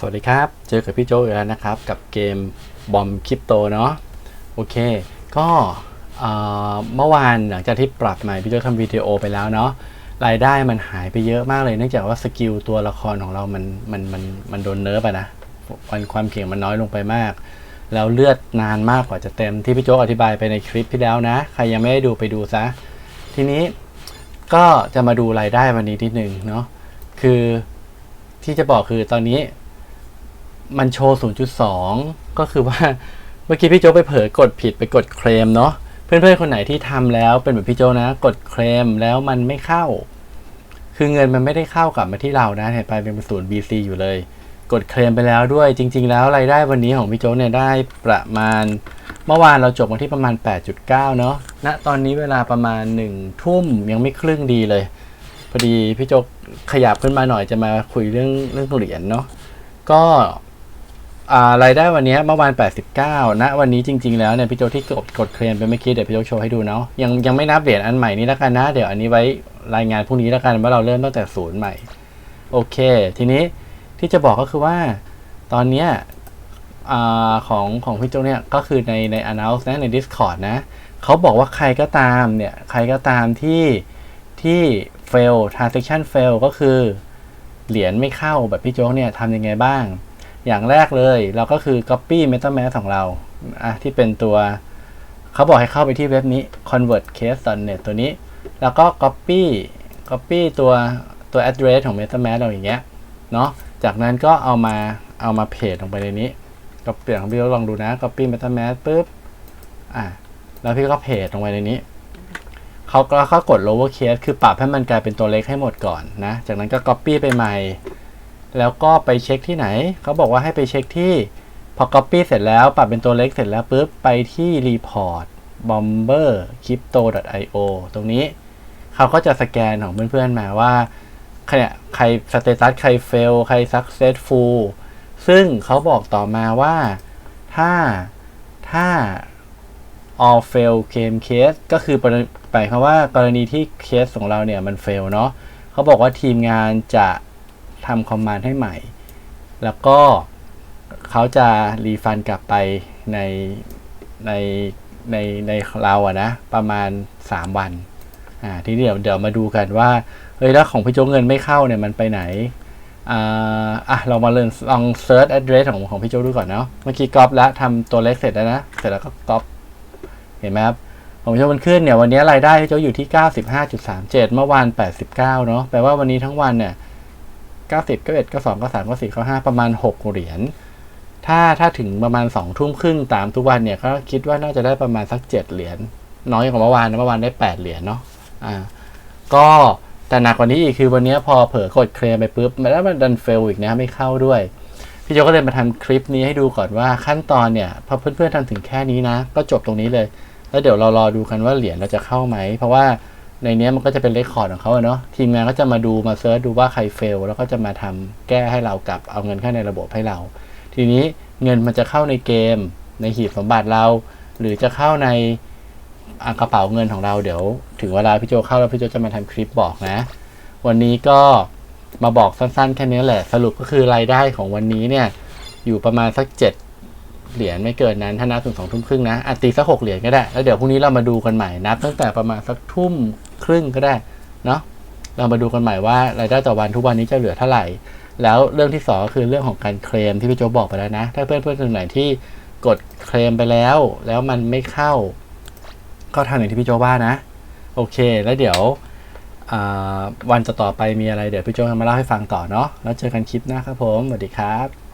สวัสดีครับ เจอกับพี่โจอีกแล้วนะครับ กับเกมบอมคริปโตเนาะโอเค ก็เมื่อวานหลังจากที่ปรับใหม่พี่โจทำวิดีโอไปแล้วเนาะรายได้มันหายไปเยอะมากเลยเนื่องจากว่าสกิลตัวละครของเรามันมันมันมันโดนเนิร์ฟอะนะความความเก่งมันน้อยลงไปมาก แล้วเลือดนานมากกว่าจะเต็มที่พี่โจอธิบายไปในคลิปที่แล้วนะ ใครยังไม่ได้ดูไปดูซะ ทีนี้ก็จะมาดูรายได้วันนี้นิดนึงเนาะคือที่จะบอกคือตอนนี้ มันโชว์ 0.2 ก็คือว่าเมื่อกี้พี่โจไปเผลอกดผิดไปกดเคลมเนาะเพื่อนๆคนไหนที่ทำแล้วเป็นแบบพี่โจนะ กดเคลมแล้วมันไม่เข้า คือเงินมันไม่ได้เข้ากลับมาที่เรานะเห็นไปเป็นศูนย์ BC อยู่เลย กดเคลมไปแล้วด้วยจริง ๆ แล้วรายได้วันนี้ของพี่โจเนี่ยได้ประมาณ เมื่อวานเราจบมาที่ประมาณ 8.9 เนาะณตอนนี้เวลาประมาณ 1 ทุ่มยังไม่ครึ่งดีเลย พอดีพี่โจขยับขึ้นมาหน่อยจะมาคุยเรื่องเรื่องเหรียญเนาะก็ รายได้วันนี้เมื่อวาน 89ณวันนี้จริง ๆ แล้วเนี่ยพี่โจที่กดกดเคลมไปเมื่อกี้เดี๋ยวพี่โจโชว์ให้ดูเนาะยังยังไม่นับเหรียญอันใหม่นี้แล้วกันนะ เดี๋ยวอันนี้ไว้รายงานพรุ่งนี้แล้วกันว่าเราเริ่มตั้งแต่ศูนย์ใหม่ โอเค ทีนี้ที่จะบอกก็คือว่าตอนเนี้ยอของของพี่โจเนี่ยก็คือในใน announce นะใน Discord นะเขาบอกว่าใครก็ตามเนี่ยใครก็ตามที่ที่ fail transaction fail ก็คือเหรียญไม่เข้าแบบพี่โจ๊กเนี่ยทำยังไงบ้าง อย่างแรกเลยเราก็คือ copy metamask ของเราอะที่เป็นตัวเขาบอกให้เข้าไปที่เว็บนี้ convertcase.net ตัวนี้ แล้วก็ copy copy ตัวตัว address ของ metamask เราอย่างเงี้ยเนาะจากนั้นก็เอามาเอามาเพจลงไปในนี้ก็เปลี่ยนของพี่ลองดูนะ copy metamask ปุ๊บอะแล้วพี่ก็เพจลงไปในนี้เขาก็เขากด lower case คือปรับให้มันกลายเป็นตัวเล็กให้หมดก่อนนะ จากนั้นก็ copy ไปใหม่ แล้วก็ไปเช็คที่ไหน เขาบอกว่าให้ไปเช็คที่พอ copy เสร็จแล้วปรับเป็นตัวเล็กเสร็จแล้วปุ๊บไปที่ report bomber crypto io ตรงนี้ เขาก็จะสแกนของเพื่อนๆมาว่าใครเนี่ยใคร status ใคร fail ใคร successful ซึ่งเขาบอกต่อมาว่าถ้าถ้า all fail claim case ก็คือหมายความว่ากรณีที่เคสของเราเนี่ยมัน fail เนาะเขาบอกว่าทีมงานจะ ทำคอมมานด์ให้ใหม่ แล้วก็เขาจะรีฟันกลับไปในในในในเราอะนะ ประมาณ 3 วันอ่าทีนี้เดี๋ยวเดี๋ยวมาดูกันว่าเฮ้ยแล้วของพี่โจเงินไม่เข้าเนี่ยมันไปไหนอ่าอะเรามาเริ่มลอง search address ของของพี่โจดูก่อนเนาะเมื่อกี้ก๊อปแล้วทำตัวเล็กเสร็จแล้วนะเสร็จแล้วก็ก๊อปเห็นไหมครับของพี่โจมันขึ้นเนี่ยวันนี้รายได้พี่โจอยู่ที่ 95.37 เมื่อวาน 89 เนาะแปลว่าวันนี้ทั้งวันเนี่ย 90 91 92 93 94 95ประมาณ6เหรียญถ้าถ้าถึงประมาณ2ทุ่มครึ่งตามทุกวันเนี่ยก็คิดว่าน่าจะได้ประมาณสัก7เหรียญน้อยกว่าเมื่อวานนะเมื่อวานได้8เหรียญเนาะอ่าก็แต่หนักกว่านี้อีกคือวันนี้พอเผลอกดเคลมไปปุ๊บมันแล้วมันดันเฟลอีกนะไม่เข้าด้วย พี่โจก็เลยมาทำคลิปนี้ให้ดูก่อนว่าขั้นตอนเนี่ยพอเพื่อนๆทำถึงแค่นี้นะ ก็จบตรงนี้เลย แล้วเดี๋ยวเรารอดูกันว่าเหรียญเราจะเข้าไหม เพราะว่า ในนี้มันก็จะเป็นเรคคอร์ดของเขาเนาะทีมงานก็จะมาดูมาเซิร์ชดูว่าใครเฟล แล้วก็จะมาทำแก้ให้เรากลับเอาเงินเข้าในระบบให้เรา ทีนี้เงินมันจะเข้าในเกม ในหีบสมบัติเรา หรือจะเข้าในกระเป๋าเงินของเราเดี๋ยว ถึงเวลาพี่โจเข้าแล้วพี่โจจะมาทำคลิปบอกนะ วันนี้ก็มาบอกสั้นๆแค่นี้แหละ สรุปก็คือรายได้ของวันนี้เนี่ย อยู่ประมาณสักเจ็ดเหรียญไม่เกินนั้นถ้านับถึงสองทุ่มครึ่งนะอาตีสักหกเหรียญก็ได้ แล้วเดี๋ยวพรุ่งนี้เรามาดูกันใหม่นับตั้งแต่ประมาณสักทุ่ม ครึ่งก็ได้เนาะเรามาดูกันใหม่ว่ารายได้ต่อวันทุกวันนี้จะเหลือเท่าไหร่ แล้วเรื่องที่สองก็คือเรื่องของการเคลมที่พี่โจบอกไปแล้วนะ ถ้าเพื่อนเพื่อนคนไหนที่กดเคลมไปแล้ว แล้วมันไม่เข้า ก็ทำอย่างที่พี่โจว่านะ โอเค แล้วเดี๋ยววันจะต่อไปมีอะไรเดี๋ยวพี่โจจะมาเล่าให้ฟังต่อเนาะแล้วเจอกันคลิปหน้าครับผมสวัสดีครับ